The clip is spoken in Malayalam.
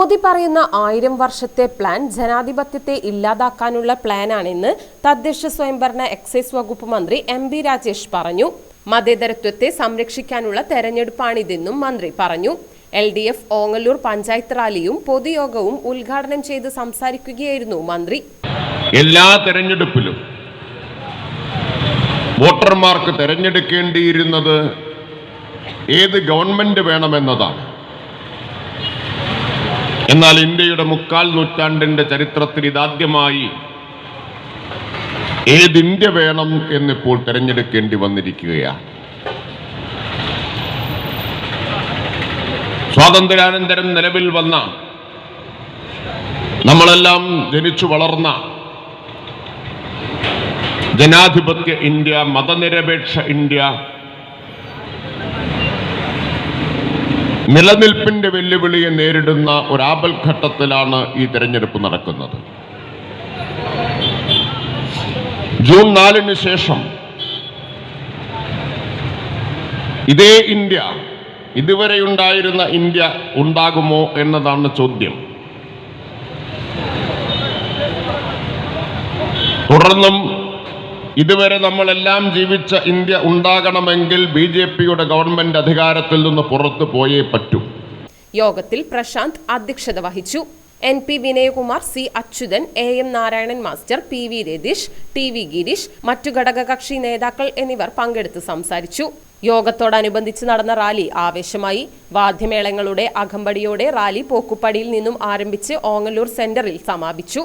മോദി പറയുന്ന ആയിരം വർഷത്തെ പ്ലാൻ ജനാധിപത്യത്തെ ഇല്ലാതാക്കാനുള്ള പ്ലാനാണെന്ന് തദ്ദേശ സ്വയംഭരണ എക്സൈസ് വകുപ്പ് മന്ത്രി എം ബി രാജേഷ് പറഞ്ഞു. മതേതരത്വത്തെ സംരക്ഷിക്കാനുള്ള തെരഞ്ഞെടുപ്പാണിതെന്നും മന്ത്രി പറഞ്ഞു. L D F Ongallur panchayat റാലിയും പൊതുയോഗവും ഉദ്ഘാടനം ചെയ്ത് സംസാരിക്കുകയായിരുന്നു മന്ത്രി. എല്ലാ തെരഞ്ഞെടുപ്പിലും വോട്ടർമാർക്ക് തെരഞ്ഞെടുക്കേണ്ടിയിരുന്നത് ഏത് ഗവൺമെന്റ് വേണമെന്നതാണ്. എന്നാൽ ഇന്ത്യയുടെ മുക്കാൽ നൂറ്റാണ്ടിന്റെ ചരിത്രത്തിൽ ഇതാദ്യമായി ഏത് ഇന്ത്യ വേണം എന്നിപ്പോൾ തിരഞ്ഞെടുക്കേണ്ടി വന്നിരിക്കുകയാണ്. സ്വാതന്ത്ര്യാനന്തരം നിലവിൽ വന്ന നമ്മളെല്ലാം ജനിച്ചു വളർന്ന ജനാധിപത്യ ഇന്ത്യ മതനിരപേക്ഷ ഇന്ത്യ നിലനിൽപ്പിന്റെ വെല്ലുവിളിയെ നേരിടുന്ന ഒരു ആപൽഘട്ടത്തിലാണ് ഈ തെരഞ്ഞെടുപ്പ് നടക്കുന്നത്. ജൂൺ നാലിന് ശേഷം ഇതേ ഇന്ത്യ ഇതുവരെ ഉണ്ടായിരുന്ന ഇന്ത്യ ഉണ്ടാകുമോ എന്നതാണ് ചോദ്യം. തുടർന്നും ഇതുവരെ നമ്മളെല്ലാം ജീവിച്ച ഇന്ത്യ ഉണ്ടാകണമെങ്കിൽ ബി ജെ പിയുടെ ഗവൺമെന്റ് അധികാരത്തിൽ നിന്ന് പുറത്തു പോയേ പറ്റൂ. യോഗത്തിൽ പ്രശാന്ത് അധ്യക്ഷത വഹിച്ചു. N P Vinayakumar C Achuthan A M Narayanan master P V Ratheesh T V Gireesh മറ്റു ഘടകകക്ഷി നേതാക്കൾ എന്നിവർ പങ്കെടുത്ത് സംസാരിച്ചു. യോഗത്തോടനുബന്ധിച്ച് നടന്ന റാലി ആവേശമായി. വാദ്യമേളങ്ങളുടെ അകമ്പടിയോടെ റാലി പോക്കുപ്പടിയിൽ നിന്നും ആരംഭിച്ച് ഓങ്ങല്ലൂർ സെന്ററിൽ സമാപിച്ചു.